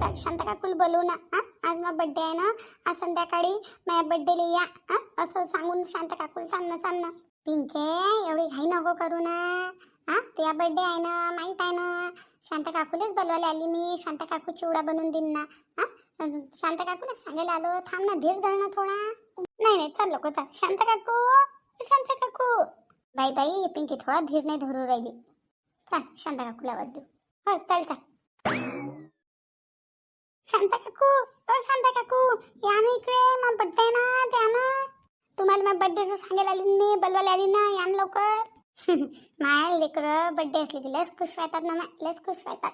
चाल शांत काकूल बोलू ना हा? आज माझा बड्डे आहे ना? आज संध्याकाळी माझ्या बड्डेला या हा? असं सांगून शांत काकूल चालणं चालणं. पिंके एवढी घाई नको करू ना. हा? तुझा बड्डे आहे ना? माहीत आहे ना? शांत काकूलेच बोलवायला आली मी. शांत काकू चिवडा बनवून देईन ना. हा? शांत काकूलाच सांगायला आलो. थांब ना धीर धर ना थोडा. नाही नाही चाल लोक चाल. शांत काकू शांत काकू बाई बाई पिंकी थोडा धीर नाही धरू राहिली. चाल शांत काकूला आवाज देऊ. हो चाल चाल. शांता काकू ओ शांता काकू या ना इकडे. मग बड्डे आहे ना द्या ना. तुम्हाला मग बड्डेचं सांगायला आली मी बोलवायला आली ना या ना लवकर. माय लेकरं बड्डे असले की लस खुश राहतात ना माय. लस खुश राहतात.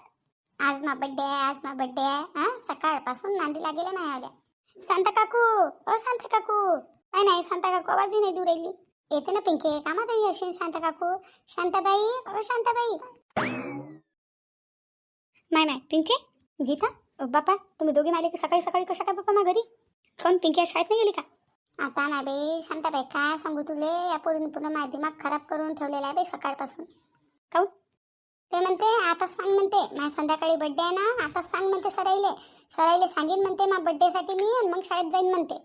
आज मा बड्डे आहे आज मा बड्डे आहे. हा? सकाळपासून नांदीला गेले नाही आल्या शांता काकू ओ शांता काकू काय नाही शांता काकू आवाजही नाही दूर राहिली. येते ना पिंके कामात आहे अशी शांता काकू शांताबाई ओ शांताबाई. नाही नाही पिंके गीता. बापा तुम्ही दोघे आले की सकाळी सकाळी कशा काय बापा मा घरी? कोण पिंकी शाळेत नाही गेली का? आता नाही बाई शांताबाई काय सांगू तुले? या पोरीने पुन्हा माझा दिमाग खराब करून ठेवलेला आहे बाई सकाळपासून. काऊन? ते म्हणते आता सांग म्हणते माझ्या संध्याकाळी बड्डे आहे ना आता सांग म्हणते सराईले. सराईले सांगेन म्हणते मा बड्डेसाठी मी आणि मग शाळेत जाईन म्हणते.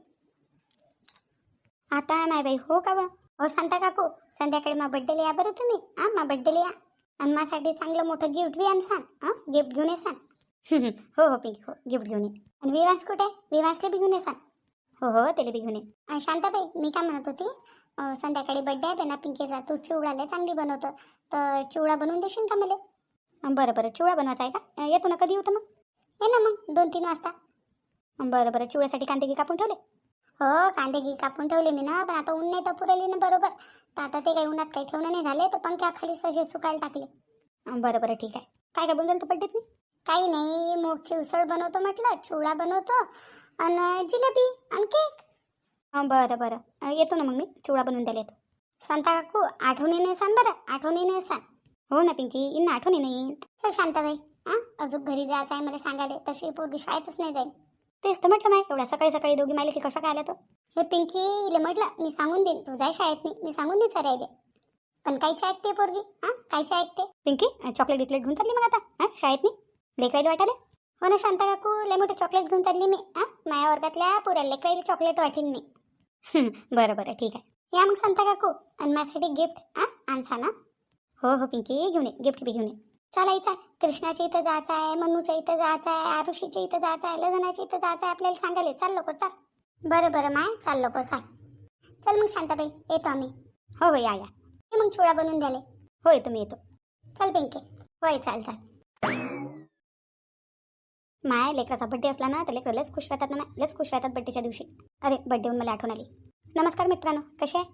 आता नाही बाई हो का बा? हो सांगता काकू संध्याकाळी मा बड्डेला या बरं तुम्ही. हा मा बड्डेला या. आणि माझ्यासाठी चांगलं मोठं गिफ्ट बी आणसान हा गिफ्ट घेऊन येसान हो हो पिंकी हो गिफ्ट घेऊन ये. आणि विवास कुठे? विवासला बी घेऊन सांग. हो हो त्याला बी घेऊन ये. आणि शांताबाई मी काय म्हणत होती? अं, संध्याकाळी बड्डे आहे ना पिंकीचा तू चिवडाला चांगली बनवतो. तर चिवडा बनवून देशील का मला? अं, बरं बरं चिवडा बनवायचा आहे का? अं, येतो ना कधी येतो मग? ये ना मग दोन तीन वाजता. अं, बरं बरं चिवड्यासाठी कांदे गी कापून ठेवले? हो कांदे गी कापून ठेवले मी ना पण आता ऊन नाही तर पुरवली ना बरोबर. तर आता ते काही उन्हात काही ठेवणं नाही झाले तर पंख्याखाली सजे सुकायला टाकले. अं, बरं बरं ठीक आहे. काय काय बनवलं तर बड्डेत मी? काही नाही मोठची उसळ बनवतो म्हटलं चिवडा बनवतो आणि जिलेबी आणि केक. हां बरं बरं. येतो ना मग मी चिवडा बनवून द्यायला येतो. शांता काकू आठवणीने सांग बरं आठवणीने सांग. हो ना पिंकी इन आठवणी नाही. तर शांताबाई हां अजून घरी जायचं आहे मला सांगायला तशी पोरगी शाळेतच नाही जाईल. तेच तर म्हटलं माय एवढ्या सकाळी सकाळी दोघी मायले की कशा काय आल्या तो? हे पिंकी इले म्हटलं मी सांगून देईन तू जाय शाळेत नाही मी सांगून देईन सरायले. पण कायची ऐकते पोरगी हां कायची ऐकते? पिंकी चॉकलेट बिकलेट घेऊन चालली मग आता हां शाळेत नाही? लेकरायला वाटाले हो ना शांता काकू लय मोठे चॉकलेट घेऊन चालली मी. हा? माया वर्गातल्या पुऱ्या लेकराईला चॉकलेट वाटीन मी. बरं बरं ठीक आहे. या मग सांगता काकू आणि माझ्यासाठी गिफ्ट हा? आणसा ना? हो हो पिंकी घेऊन ये गिफ्ट बी घेऊन ये. चालायचा कृष्णाच्या इथं जायचं आहे मनूच्या इथं जायचं आहे आरुषीच्या इथं जायचं आहे लग्नाच्या इथं जायचं आहे आपल्याला सांगायला चाल लवकर चाल. बरं बरं माय चाल लवकर चाल. चल मग शांताबाई येतो आम्ही. हो हो या या. ये मग चुळा बनवून द्याले होय तुम्ही येतो. चल पिंके. होय चाल चाल. माय लेकराचा बड्डे असला ना तर लेकरं लस खुश राहतात ना लस खुश राहतात बड्डेच्या दिवशी. अरे बड्डेहून होऊन मला आठवण आली. नमस्कार मित्रांनो कसे आहे?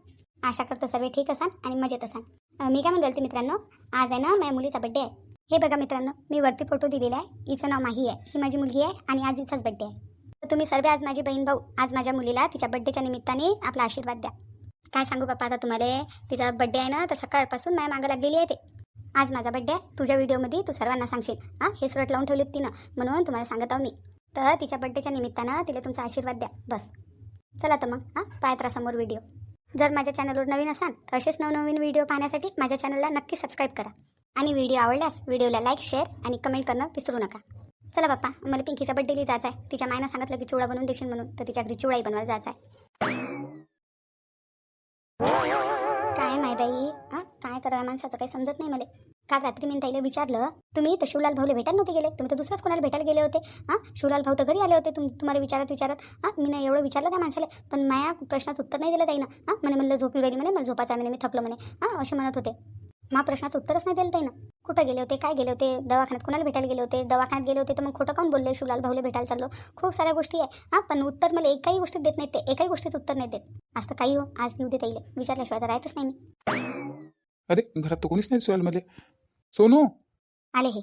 आशा करतो सर्व ठीक असाल आणि मजेत असाल. मी काय म्हणून राहिले मित्रांनो आज आहे ना माझ्या मुलीचा बड्डे आहे. हे बघा मित्रांनो मी वरती फोटो दिलेला आहे. हिचं नाव माही आहे. ही माझी मुलगी आहे आणि आज हिचाच बड्डे आहे. तर तुम्ही सर्व आज माझी बहीण भाऊ आज माझ्या मुलीला तिच्या बड्डेच्या निमित्ताने आपला आशीर्वाद द्या. काय सांगू बाप्पा आता तुम्हाला? तिचा बड्डे आहे ना तर सकाळपासून माझ्या मागं लागलेली आहे ते. आज माझा बड्डे आहे. तुझ्या व्हिडिओमध्ये तू सर्वांना सांगशील. हां हे स्कर्ट लावून ठेवली होती तिनं. म्हणून तुम्हाला सांगत आहो मी. तर तिच्या बड्डेच्या निमित्तानं तिला तुमचा आशीर्वाद द्या. बस. चला तर मग हां पायत्रासमोर व्हिडिओ जर माझ्या चॅनलवर नवीन असाल तर असेच नवनवीन व्हिडिओ पाहण्यासाठी माझ्या चॅनलला नक्की सबस्क्राईब करा. आणि व्हिडिओ आवडल्यास व्हिडिओला लाईक शेअर आणि कमेंट करणं विसरू नका. चला बाप्पा मला पिंकीच्या बड्डेली जायचं आहे तिच्या मायनं सांगितलं की चिवडा बनवून देशील म्हणून. तर तिच्या घरी चिवडाही बनवायला जायचं आहे काय माय बाई? काय करा माणसाचं काही समजत नाही मला. काल रात्री मी ताईला विचारलं तुम्ही तर शिवलाल भाऊला भेटायला नव्हते गेले? तुम्ही तर दुसऱ्याच कोणाला भेटायला गेले होते? हां? शिवलाल भाऊ तर घरी आले होते तुम तुम्हाला विचारत विचारत. हां? मी नाही एवढं विचारलं त्या माणसाला. पण माया प्रश्नाचं उत्तर नाही दिलं ताईनं. हां? म्हणे म्हणलं झोपी राहिली म्हणे मला झोपाचा म्हणे मी थकलो म्हणे. हां? असे म्हणत होते. मा प्रश्नाचं उत्तरच नाही दिलं ताईनं. कुठं गेले होते? काय गेले होते? दवाखान्यात कोणाला भेटायला गेले होते? दवाखान्यात गेले होते तर मग खोटं काऊन बोलले? शिवलाल भाऊला भेटायला चाललो. खूप साऱ्या गोष्टी आहे. हां? पण उत्तर मला एकाही गोष्टीत देत नाही ते. एकाही गोष्टीचं उत्तर नाही देत. आज तर काही हो. आज येऊ दे ताईले. विचारल्याशिवाय तर राहतच नाही मी. अरे घरात तर कोणीच नाही सोयलमध्ये सोनू! आले हे.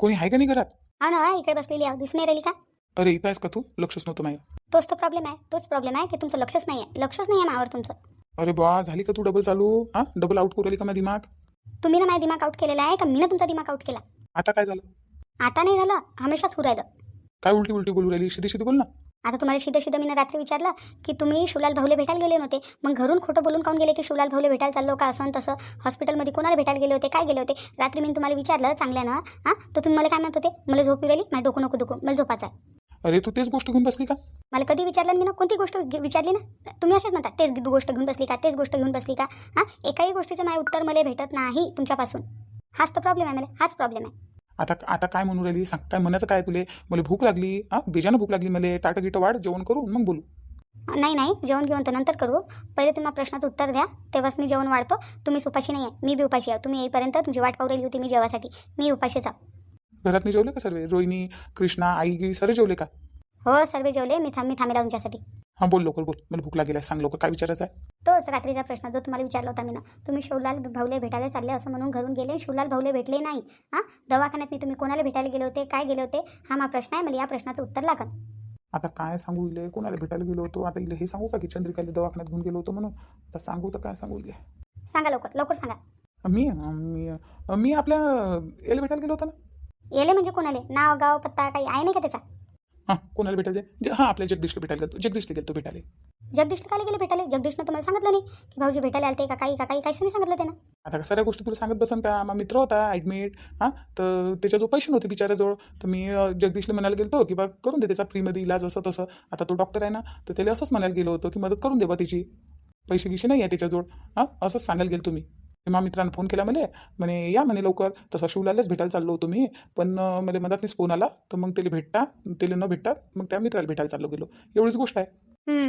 कोणी आहे का नाही घरात? हा ना इकडे बसलेली आहे. दिसून नाही राहिली का? अरे इथं आहेस का तू? लक्षच नव्हतं माझ्या. तोच तो प्रॉब्लेम आहे. तोच प्रॉब्लेम आहे की तुमचं लक्षच नाही आहे लक्षच नाही आहे मावर तुमचं. अरे बा झाली का तू डबल चालू? हा? डबल आउट करू का माझा दिमाग? तुम्ही ना माझा दिमाग आउट केलेला आहे का? मी ना तुमचा दिमाग आउट केला? आता काय झालं? आता नाही झालं. हमेशाच होऊ राहिलं. काय उलटी उलटी बोलू राहिली? शिदी शिदी बोल ना. आता तुम्हाला शिदं शिदं मी रात्री विचारलं की तुम्ही शिवलाल भाऊले भेटायला गेले नव्हते? मग घरून खोटं बोलून काऊन गेले की शिवलाल भाऊले भेटायला चाललो का असं तसं? हॉस्पिटलमध्ये कोणाला भेटायला गेले होते? काय गेले होते? रात्री मी तुम्हाला विचारलं चांगल्यानं हां? तर तुम्ही मला काय म्हणत होते? मला झोप राहिली माझ्या डोकं नको दुखू मला झोपायचं आहे. अरे तू तेच गोष्ट घेऊन बसली का? मला कधी विचारलं मी ना? कोणती गोष्ट घे- विचारली ना? तुम्ही असेच म्हणता तेच गोष्ट घेऊन बसली का? तेच गोष्ट घेऊन बसली का? हां? एकाही गोष्टीचं माझं उत्तर मला भेटत नाही तुमच्यापासून. हाच तर प्रॉब्लेम आहे मला हाच प्रॉब्लेम आहे. आता आता काय म्हणू राहिली? सांग काय म्हणायचं काय तुले? मला भूक लागली. हा बेजानं भूक लागली मला. टाटा गिटं वाढ जेवण करू मग बोलू. नाही नाही जेवण घेऊन तर नंतर करू. पहिले तुम्ही प्रश्नाचं उत्तर द्या. तेव्हाच मी जेवण वाढतो. तुम्ही उपाशी नाही आहे मी बी उपाशी आहे. तुम्ही येईपर्यंत तुमची वाट पाहू राहिली होती मी जेवासाठी. मी उपाशीच आहे. घरात नाही जेवले का सर्व? रोहिणी कृष्णा आई गी सर्व जेवले का? हो सर्व जेवले. मी थांब मी थांबेला तुमच्यासाठी हां बोल लवकर बोल. मला भूक लागेल आहे सांग लवकर काय विचारायचं आहे? तोच रात्रीचा प्रश्न जो तुम्हाला विचारला होता मी ना तुम्ही शिवलाल भाऊले भेटायला चालले असं म्हणून घरून गेले. शिवलाल भाऊले भेटले नाही. हां दवाखान्यात तुम्ही कोणाला भेटायला गेले होते काय गेले होते? हा मा प्रश्न आहे मला या प्रश्नाचं उत्तर लागन आता काय सांगू इले? कोणाला भेटायला गेलो होतो? आता इले हे सांगू का की चंद्रिकाला दवाखान्यात घेऊन गेलो होतो म्हणून? तर सांगू तर काय सांगू इले? सांगा लवकर लवकर सांगा. मी मी मी आपल्या याला भेटायला गेलो होतो ना? येले म्हणजे कोणाले? नाव गाव पत्ता काही आहे नाही का त्याचा? हां कोणाला भेटायला जे- हां आपल्या जगदीशला भेटायला गेलो जगदीशला गेलो भेटायला. जगदीशला काय गेले भेटायला? जगदीशनं तुम्हाला सांगितलं नाही की भाऊजी भेटायला आलते का काही का काही काहीच नाही सांगितलं त्यानं. आता साऱ्या गोष्टी तुला सांगत बसन का? मा मित्र होता ॲडमिट हां? तर त्याच्याजवळ पैसे नव्हते बिचाऱ्याजवळ. तर मी जगदीशला म्हणायला गेलो की बा करून दे त्याचा फ्रीमध्ये इलाज असं तसं. आता तो डॉक्टर आहे ना तर त्याला असंच म्हणायला गेलो होतो की मदत करून दे बा तिची. पैसे गिशे नाही आहे त्याच्याजवळ. हां असंच सांगायला गेलो तुम्ही मा मित्रानं फोन केला म्हणे म्हणे या म्हणे लवकर तसं शिवलालाच भेटायला चाललो होतो मी पण मला मधातनीच फोन आला तर मग त्याला भेटता त्याला न भेटता मग त्या मित्राला भेटायला चाललो गेलो. एवढीच गोष्ट आहे.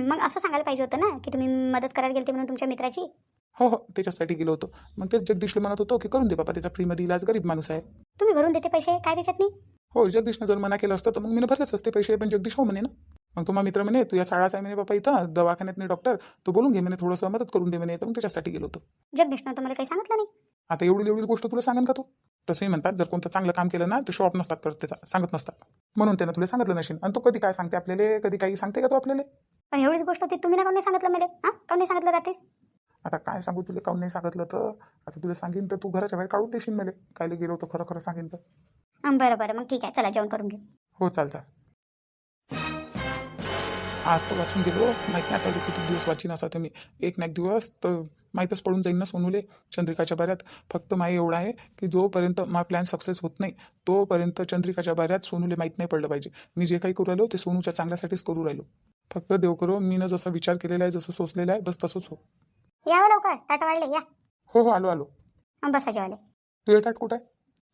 मग असं सांगायला पाहिजे होतं ना की तुम्ही मदत करायला गेलते म्हणून तुमच्या मित्राची? हो हो त्याच्यासाठी गेलो होतो. मग तेच जगदीशला म्हणत होतो की करून दे बाबा त्याचा फ्रीमध्ये इलाज गरीब माणूस आहे. तुम्ही भरून देते पैसे काय त्याच्यात नाही हो जगदीशनं जर मना केलं असतं तर मग मी भरलेच असते पैसे पण जगदीश हो म्हणे ना. मग तुम्हा मित्र म्हणे तू या शाळाच आहे म्हणे बाबा इथं दवाखान्यात नाही डॉक्टर तो बोलून घे म्हणे थोडंसं मदत करून दे म्हणे. तर मग त्याच्यासाठी गेलो होतो. जगदीशनं तर मला काही सांगितलं नाही? आता एवढी एवढी गोष्ट तुला सांगन का तू? तसंही म्हणतात जर कोणतं चांगलं काम केलं ना ते शॉप नसतात करत त्याचा सांगत नसतात. म्हणून त्यानं तुला सांगितलं नशील आणि तो कधी काय सांगते आपल्याला? कधी काही सांगते का तो आपल्याला? पण एवढीच गोष्ट होती तुम्ही ना कोणी सांगितलं मला? हां? कोणी नाही सांगितलं रात्रीच? आता काय सांगू तुला? काऊन नाही सांगितलं तर? आता तुला सांगेन तर तू घराच्या बाहेर काढून देशील मला. कायले गेलो होतो खरं खरं सांगेन तर. बरं बरं. मग ठीक आहे. चला जेवण करून घेऊ हो चाल चाल. आज तर वाचून गेलो. माहीत नाही आता किती दिवस वाचीन असा तुम्ही एक ना एक दिवस तर माहीतच पडून जाईन ना सोनूले चंद्रिकाच्या बाऱ्यात. फक्त माय एवढा आहे की जोपर्यंत मा प्लॅन सक्सेस होत नाही तोपर्यंत चंद्रिकाच्या बाऱ्यात सोनूले माहीत नाही पडलं पाहिजे. मी जे काही करू राहिलो ते सोनूच्या चांगल्यासाठीच करू राहिलो. फक्त देव करो मीनं जसा विचार केलेला आहे जसं सोचलेलं आहे बस तसंच हो. यावं लवकर टाटा वाढले या. हो हो आलो आलो. हं, बसा जेवायला. तू येतात कुठं आहे?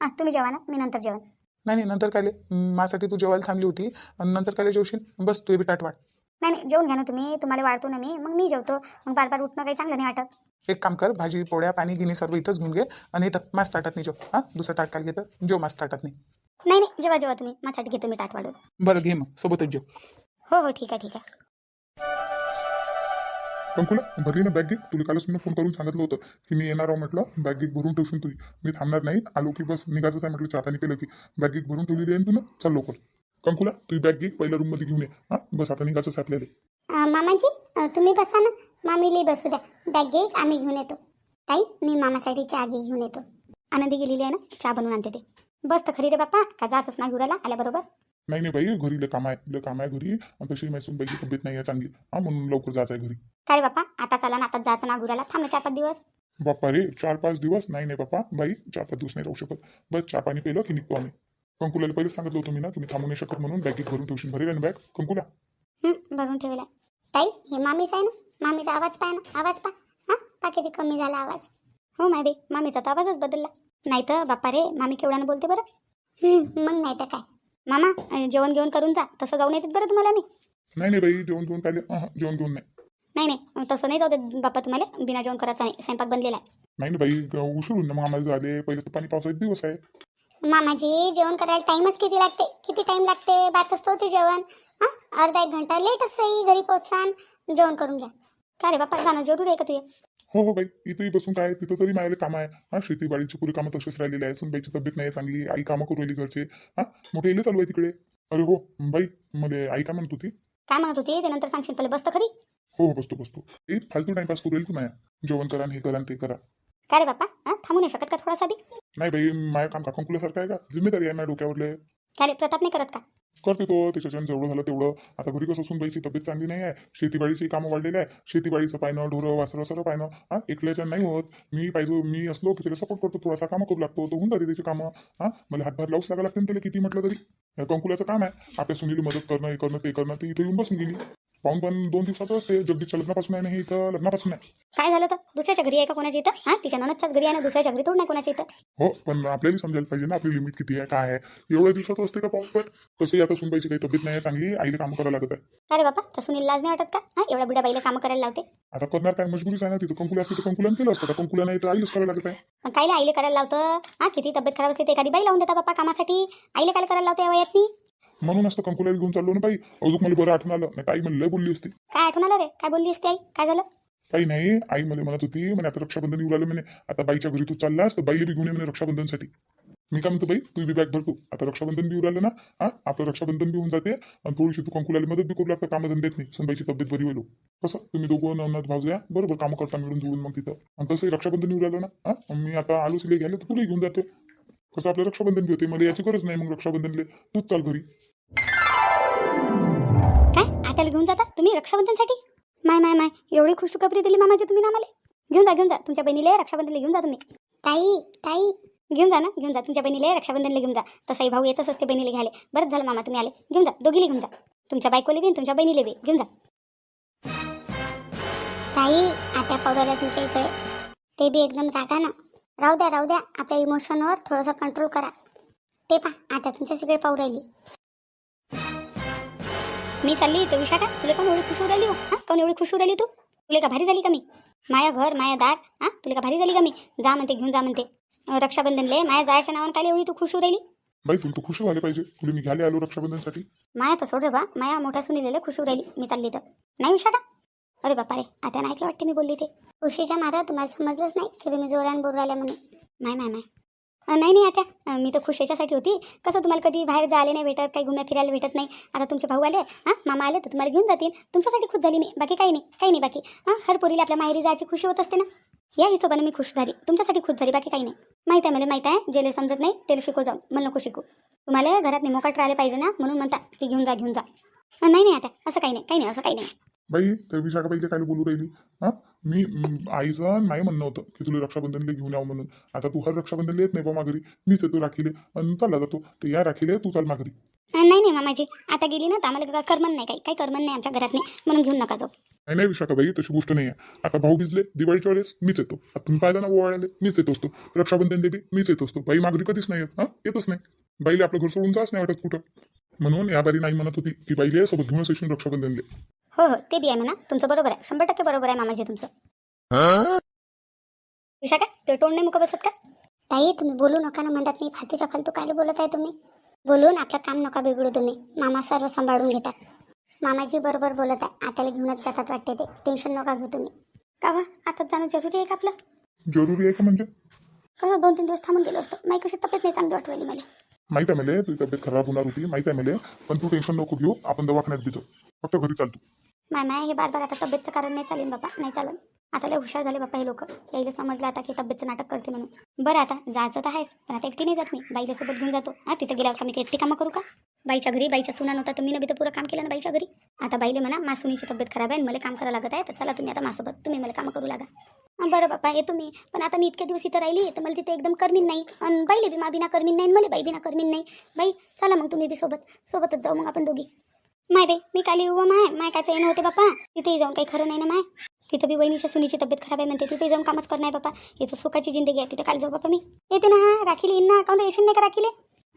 हां तुम्ही जेवा ना मी नंतर जेवण. नाही नाही नंतर कायले माझ्यासाठी तू जेवायला थांबली होती. आणि नंतर कायले जेवशील? बस तू बी ताट वाट नाही नाही जेवून घ्या ना तुम्ही तुम्हाला वाढतो ना मी मग मी जेवतो. मग बार बार उठणं काही चांगलं नाही वाटत. एक काम कर भाजी पोळ्या पाणी गिनी सर्व इथंच घेऊन घे आणि इथं मास ताटात नाही जेव. हां दुसरं ताट काल घेतं जेव मास ताटात नाही. नाही नाही जेवा जेवा तुम्ही. माझ्यासाठी घेतो मी ताट वाढून. बरं घे मग सोबतच जेव. हो हो ठीक आहे ठीक आहे. कंकुला भरली ना बॅग घे. तुला कालच मी फोन करून सांगितलं होतं की मी येणार आहो म्हटलं बॅग गिक भरून ठेवशील तुझी मी थांबणार नाही. आलो की बस निघायचंच आहे म्हटलं चहा पाणी केलं की. बॅग गिक भरून ठेवलेली आहे ना तू ना चल लवकर. कंकुला तुझी बॅग गिक पहिल्या रूममध्ये घेऊन ये. हां? बस आता निघायचंच आहे आपल्याला अं, मामाजी अं, तुम्ही बसा ना. मामीला बसू द्या. बॅग घे आम्ही घेऊन येतो. ताई मी मामासाठी चहा घे घेऊन येतो. आनंदी गेलेली आहे ना? चहा बनवून आणते ते. बस तर खरी रे बाप्पा का जातच ना गुराला? आल्याबरोबर नाही नाही बाई घरी लय काम आहे लय काम आहे घरी. आणि तशी मैसून बाईची तब्येत नाही आहे चांगली. हां म्हणून लवकर जायचं आहे घरी. काय रे बाप्पा? आता चला ना आता जायचं ना गुराला. थांब ना चार पाच दिवस. बाप्पा रे चार पाच दिवस? नाही नाही बाप्पा. बाई चार पाच दिवस नाही राहू शकत. बस चहा पाणी पिलं की निघतो आम्ही. कंकुलाला पहिलेच सांगितलं होतं मी ना की मी थांबू नाही शकत म्हणून बॅग गिक भरून ठेवशील भरेल ना बॅग कंकुला हं, भरून ठेवला. ताई हे मामीच आहे ना? मामीचा आवाज पाय ना आवाज पा हां पा किती कमी झाला आवाज. हो माय मामीचा तर आवाजच बदलला. नाही तर बाप्पा रे मामी केवढ्यानं बोलते बरं? हं, मग नाही तर काय? मामा अं, जेवण घेऊन करून जा. तसं जाऊन येतात बरं तुम्हाला मी? नाही नाही बाई जेवण घेऊन पाहिले जेवण घेऊन नाही. नाही नाही अं, तसं नाही जाऊ दे बाप्पा तुम्हाला. बिना जेवण करायचं नाही. स्वयंपाक बनलेला आहे. नाही ना बाई ग- उशिरून ना मग आम्हाला झाले. पहिले तर पाणी पावसाचे दिवस आहे. मामाजी जेवण करायला टाइमच किती लागते? किती टाइम लागते? बात असतो ते जेवण. हां? अर्धा एक घंटा लेटच सही घरी पोचसान जेवण करून घ्या. का रे बाप्पा जाणं जरूर आहे का तुझे हो हो बाई. इथंही बसून काय तिथं तरी मायले काम आहे. हा? शेतीबाडीची पुरी कामं तशीच राहिलेली आहे सुनबाईची तब्येत नाही चांगली. आई कामं करू राहिली घरचे. हा? मोठे इले चालू आहे तिकडे. अरे हो बाई मला आई का म्हणत होती? काय म्हणत होती? ते नंतर सांगशील पहिले बसतं खरी. हो हो बसतो बसतो. ए फालतू टाइमपास करू राहील तू माया. जेवण करा आणि हे करा आणि ते करा. का रे बाप्पा? हां? थांबू नाही शकत का थोडासा बी? नाही बाई माया काम का कंकुल्यासारखं आहे का? जिम्मेदारी आहे माझ्या डोक्यावरले. का रे प्रताप नाही करत का? करते तो त्याच्याच्यानं जेवढं झालं तेवढं. आता घरी कसं सुनबाईची तब्येत चांगली नाही आहे. शेतीबाडीची कामं वाढलेली आहे. शेतीबाडीचं पायनं ढोरं वासरं सर्व पायनं. हा? एकल्याच्या नाही होत. मी पाहिजे मी असलो की त्याला सपोर्ट करतो. थोडासा कामं करू लागतो. तो होऊन जाते त्याची कामं. हा? मला हातभार लावूच लागा लागते ना त्याला किती म्हटलं तरी. या कंकुलाचं काम आहे. आपल्या सुनीली मदत करणं हे करणं ते करणं ते इथे येऊन बसून गेली. पाहून पण दोन दिवसाचं असते जगदीशच्या लग्नापासून आहे ना हे इथं लग्नापासून आहे. काय झालं तर दुसऱ्याच्या घरी आहे का कोणाच्या इथं? हा तिच्या ननदच्याच घरी आहे ना? दुसऱ्याच्या घरी थोडी नाही कोणाच्या इथं? हो पण आपल्याला समजायला पाहिजे ना आपली लिमिट किती आहे काय आहे? एवढ्या दिवसाचं असते का पाहून पण? कसंही आता सुनबाईची काही तब्येत नाही आहे चांगली? आईला कामं करावं लागत आहे. अरे बापा तर सुनील लाज नाही वाटत का? हा एवढ्या बुड्या बाईला कामं करायला लावते? आता करणार काय? मजबुरीच आहे ना तिथं. कंकुला असते तर कंकुलाने केलं असतं. का कंकुला नाही तर आईलाच करावं लागत आहे. पण कायला आईले करायला लावतं? हा किती तब्येत खराब असते ते एखादी बाई लावून देता बाप्पा कामासाठी? आईले काय करायला लावते या वयातनी? म्हणून असतं कंकुलाला घेऊन चाललो? ना बाई अजून मला बरं आठवण आलं नाही तर आई मला लय बोलली असती. काय आठवण आलं रे? काय बोलली असते आई? काय झालं? काही नाही आई मला म्हणत होती म्हणे आता रक्षाबंधन येऊ राहिलं म्हणे. आता बाईच्या घरी तू चाललास तर बाईला बी घेऊन ये म्हणे रक्षाबंधनसाठी. मी काय म्हणतो बाई तू बी बॅग भरतो आता रक्षाबंधन बी येऊ राहिलं ना? हा? आपलं रक्षाबंधन बी होऊन जाते आणि थोडीशी तू कंकुलाला मदत बी करू लागतं कामं देत नाही. संबाईची तब्येत बरी होईल कसं? तुम्ही दोघं नवनाथ भाऊजा बरोबर कामं करता मिळून जुळून मग तिथं. आणि तसंही रक्षाबंधन येऊ राहिलं ना? हा? मी आता आलो सिले घ्यायला तर तुला घेऊन जातो कसं आपलं रक्षाबंधन बी होते मला याची गरज नाही मग रक्षाबंधनले. तूच चाल घरी. काय? आट्याला घेऊन जाता? तुम्ही रक्षाबंधनसाठी? माय माय माय. एवढी खुश कपरी दिली मामाजी तुम्ही ना आम्हाला? घेऊन जा घेऊन जा. तुमच्या बहिणीला रक्षाबंधनला घेऊन जा तुम्ही. ताई ताई. घेऊन जा ना घेऊन जा. तुमच्या बहिणीला रक्षाबंधनला घेऊन जा. तसाही भाऊ येतच असते बहिणीला घ्यायला. बरंच झालं मामा तुम्ही आले. घेऊन जा दोघीला घेऊन जा. तुमच्या बायकोला बी तुमच्या बहिणीला बी. घेऊन जा. ताई आता पवराला तुमच्या इथे. ते बी एकदम रागा ना. राहू द्या राहू द्या. आपल्या इमोशनवर थोडंसं कंट्रोल करा. ते पा आता तुमच्या सगळे पाहू राहिली. मी चालली तर विशाखा. तुला कोण एवढी खुश होऊ राहिली हो? हा? कोण एवढी खुश होऊ राहिली तू? तुला का भारी झाली का मी? माया घर माया दार हा? तुला का भारी झाली का मी? जा म्हणते घेऊन जा म्हणते. अं, रक्षाबंधनले माया जायच्या नावानं काय एवढी तू खुश होऊ राहिली? बाई तर खुशी व्हायला पाहिजे. तुला मी घ्यायला आलो रक्षाबंधनसाठी. माया तर सोड रे बा. माया मोठ्या सुनीलेले खुश होऊ राहिली. मी चालली तर नाही विशाखा? अरे बापा रे आता नाही वाटते मी बोलली ते. खुशीच्या मारा तुम्हाला समजलंच नाही की तुम्ही जोरान बोलू राहिल्या म्हणून. माय माय माय. नाही नाही आता मी तर खुशीच्यासाठी होती. कसं तुम्हाला कधी बाहेर जायला नाही भेटत काही घुम्या फिरायला भेटत नाही. आता तुमचे भाऊ आले हां मामा आले तर तुम्हाला घेऊन जातील. तुमच्यासाठी खुश झाली मी बाकी काही नाही काही नाही बाकी. हां हर पोरीला आपल्या माहेरी जायची खुशी होत असते ना. या हिशोबाने मी खुश झाली. तुमच्यासाठी खुश झाली बाकी काही नाही. माहीत आहे म्हणजे मला माहीत आहे जेले समजत नाही त्याला शिकव जाऊ मला नको शिकू. तुम्हाला घरात निमोकाट राहिले पाहिजे ना म्हणून म्हणता की घेऊन जा घेऊन जा. नाही नाही आता असं काही नाही काही नाही असं काही नाही. बाई तर विशाखाबाईला काय बोलू राहिली? हा? मी आईचं नाही म्हणणं होतं की तुला रक्षाबंधनला घेऊन यावं म्हणून. आता तू हर रक्षाबंधनला येत नाही बा माघारी. मीच येतो राखीले आणि चालला जातो. तर या राखीले तू चाल माघारी. नाही नाही मामाजी. आता गेली ना तर आम्हाला करमन नाही काही. काही करमन नाही आमच्या घरात नाही म्हणून घेऊन नका जाऊ. नाही नाही विशाखाबाई तशी गोष्ट नाही आहे आता भाऊ भिजले दिवाळीच्या वेळेस मीच येतो. आता तुम्ही पाहिजे ना ओवाळ्याले मीच येत असतो. रक्षाबंधन देवी मीच येत असतो. बाई माघारी कधीच नाही येत हा? येतच नाही. बाईला आपलं घर सोडून जाच नाही वाटत कुठं. म्हणून या बारी नाही म्हणत होती की बाईले सोबत घेऊनच येशील रक्षाबंधनले. हो हो ते बी आहे म्हणा. तुमचं बरोबर आहे. शंभर टक्के बरोबर आहे मामाजी तुमचं. विशाखा ते तोंड नाही मुका बसत का? ताई तुम्ही बोलू नका ना म्हणतात नाही फालतूच्या फालतू काय बोलत आहे तुम्ही? बोलून आपलं काम नका बिघडू तुम्ही. मामा सर्व सांभाळून घेतात. मामाजी बरोबर बोलत आहे. आताला घेऊनच जातात वाटते ते. टेन्शन नका घेऊ तुम्ही. का बा आता जाणं जरुरी आहे का आपलं? जरुरी आहे का म्हणजे? कसं दोन तीन दिवस थांबून गेलो असतं. माही कशी तब्येत नाही चांगली वाटू राहिली मला. माहीत आहे मला तुझी तब्येत खराब होणार होती माहीत आहे मला पण तू टेन्शन नको घेऊ आपण दवाखान्यात भिजो फक्त घरी चालतो नाही हे बार बार आता तब्येतचं कारण नाही चालेल बाबा नाही चालेल. आता लय हुशार झाले बाप्पा हे लोक. यायला समजलं आता की तब्येतचं नाटक करते म्हणून. बरं आता जायचं तर आहेच पण आता एकटी नाही जात मी. बाईला सोबत घेऊन जातो. हा तिथं गेल्यावर का मी काही एकटी कामं करू का? बाईच्या घरी बाईचा सुना नव्हता तर मी बी तर पुरं काम केलं ना बाईच्या घरी. आता बाईले म्हणा मा सुनीची तब्येत खराब आहे आणि मला काम करावं लागत आहे तर चला तुम्ही आता माझ्यासोबत तुम्ही मला काम करू लागा. बरं बाप्पा येतो मी पण आता मी इतके दिवस इथं राहिली तर मला तिथे एकदम करमीन नाही. आणि बाईले बी मा बिना करमीन नाही मला बाई बिना करमीन नाही. बाई चला मग तुम्ही बी सोबत सोबतच जाऊ मग आपण दोघी. माय बाई मी काली येऊ माय माय कायचं येणं होते बापा तिथेही जाऊन काही खरं नाही ना माय. तिथं बी वहिनीच्या सुनीची तब्येत खराब आहे म्हणते तिथे जाऊन कामच करणार बापा इथं सुखाची जिंदगी आहे तिथे काल जाऊ बापा मी. येते ना हा राखील येईन ना काऊन येशील नाही का राखीले?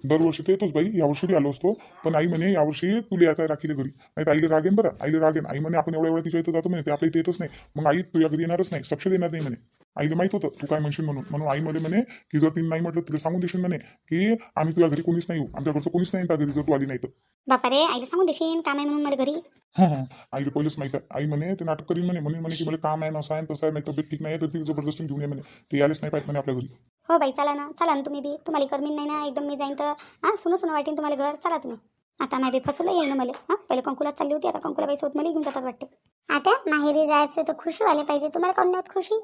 दरवर्षी तर येतोच बाई यावर्षी बी आलो असतो. पण आई म्हणे यावर्षी तुला आहे राखीले घरी. नाही तर आईला रागेन बरं आईला रागेन. आई म्हणे आपण एवढ्या वेळा तिच्या इथं जातो म्हणे ते आपल्या इथे येतच नाही. मग आई तुझ्या घरी येणारच नाही सक्ष देणार नाही म्हणे. आईला माहीत होतं तू काय म्हणशील म्हणून. म्हणून आई मध्ये म्हणे की जर तिने नाही म्हटलं तिला सांगून देशील म्हणे की आम्ही तुझ्या घरी कोणीच नाही येऊ. आमच्या घरचं कोणीच नाही त्या घरी जर तू आली नाही तर. बापा रे आईला सांगून देशील काम आहे म्हणून मला घरी? हां हां. आईला पहिलेच माहीत आहे. आई म्हणे ते नाटक करीन म्हणे. म्हणून म्हणे की मला काम आहे नसं आहे तसं आहे. नाही तब्येत ठीक नाही तर ती जबरदस्ती घेऊन ये म्हणे. ते यायलाच नाही पाहिजे म्हणे आपल्या घरी. हो बाई चला ना. चला ना तुम्ही बी. तुम्हाला करमीन नाही ना एकदम मी जाईन तर. हां सुनो सुनो वाटेन तुम्हाला घर. चला तुम्ही. आता माझी फसवलं येईल ना मला. हां पहिले कंकुलात चालली होती आता कंकुला सोबत मला घेऊन जातात वाटते. आता माहेरी जायचं तर खुशी झाले पाहिजे. तुम्हाला कोण नाही खुशी?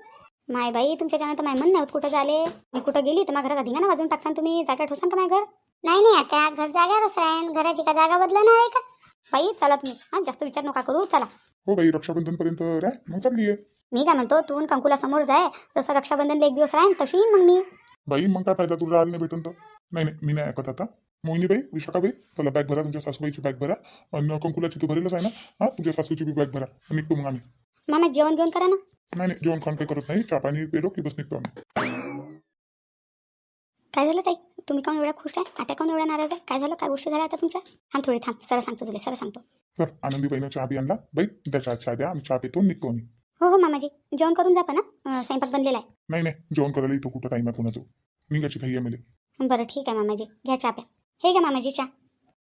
माय बाई तुमच्या तर माय मन नाही होत कुठं झाले मी कुठं गेली तर माझ्या घरात धिंगाणा वाजून टाकसान तुम्ही. जागा ठोसान का माझ्या घर? नाही नाही आता घर जाग्यावरच राहीन घराची का जागा बदलणार आहे का? बाई चला तुम्ही. हां जास्त विचार नका करू. चला. हो बाई रक्षाबंधनपर्यंत राह. मग चालली आहे मी काय म्हणतो तू कंकुला समोर जाय जसं रक्षाबंधनला एक दिवस राहीन तशी येईन मग मी. बाई मग काय फायदा तुला नाही भेटून तर? नाही नाही मी नाही ऐकत आता. मोहिनीबाई विशाखाबाई चला बॅग भरा तुमच्या सासूबाईची बॅग भरा. आणि कंकुलाची तू भरेलच आहे ना? हा तुझ्या सासूची बी बॅग भरा. आणि निघतो मग आम्ही. मामा जेवण घेऊन करा ना. नाही नाही जेवण खाऊन काही करत नाही. चहा पाणी पेलो की बस निघतो आम्ही. काय झालं ताई? तुम्ही कोण एवढ्या खुश आहे? आता कोण एवढा नाराज आहे? काय झालं? काय गोष्टी झाल्या आता तुमच्या? थांब थोडी थांब. सरळ सांगतो तुला सरळ सांगतो. सर आनंदीबाईनं चहा बी आणला. बाई द्या चहा चहा द्या. आम्ही चहा पितो निघतो आम्ही. हो हो मामाजी. जेवण करून जा पण ना स्वयंपाक बनलेला आहे. नाही नाही. जेवण करायला इथं कुठं टाईम आहे कोणाचं? निघायची काही आहे मला बरं ठीक आहे मामाजी. घ्या चहा प्या. हे घ्या मामाजी चहा.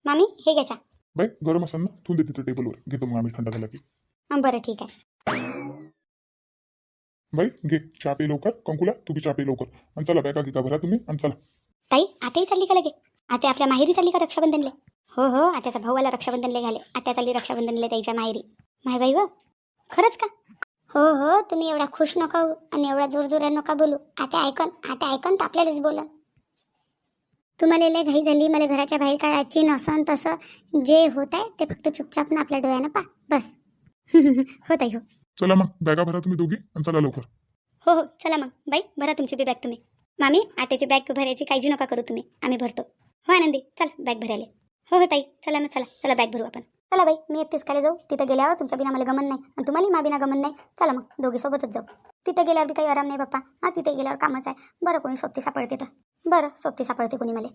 मामी हे घ्या चहा. बाई गरम असेल ना? ठेवून दे तिथं टेबलवर घेतो मग आम्ही थंड झाला की. हं, बरं ठीक आहे. बाई घे. चहा पे लवकर. कंकुला तू बी चहा पे लवकर. आणि चला बॅगा गिका भरा तुम्ही? आणि चला. ताई आताही चालली का लगे? आता आपल्या माहेरी चालली का रक्षाबंधनले? हो हो आत्याचा भाऊवाला रक्षाबंधनले घाले. आत्या चालली रक्षाबंधनले त्याच्या माहेरी. माय बाई व खरंच का? हो हो तुम्ही एवढा खुश नका होऊ आणि एवढा दूर दूर नका बोलू. आता ऐकन आता ऐकन तर आपल्यालाच बोला तुम्हाला लय घाई झाली मला घराच्या बाहेर काढायची नसन तसं. जे होत आहे ते फक्त चुपचाप ना आपल्या डोळ्यानं पा बस. हो ताई हो. चला मग बॅगा भरा तुम्ही दोघी आणि चला लवकर. हो हो चला मग. बाई भरा तुमची बी बॅग तुम्ही. मामी आत्याची बॅग भरायची काळजी नका करू तुम्ही. आम्ही भरतो. हो आनंदी चला बॅग भरायला. हो हो ताई चला ना चला चला बॅग भरू आपण. चला बाई मी एकटीच खाली जाऊ. तिथं गेल्यावर तुमच्या बिना मला गमन नाही आणि तुम्हाला मा बिना गमन नाही. चला मग दोघे सोबतच जाऊ. तिथं गेल्यावर बी काही आराम नाही बाप्पा. हां तिथे गेल्यावर कामच आहे. बरं कोणी सोबती सापडते तर. बरं सोबती सापडते कोणी मला.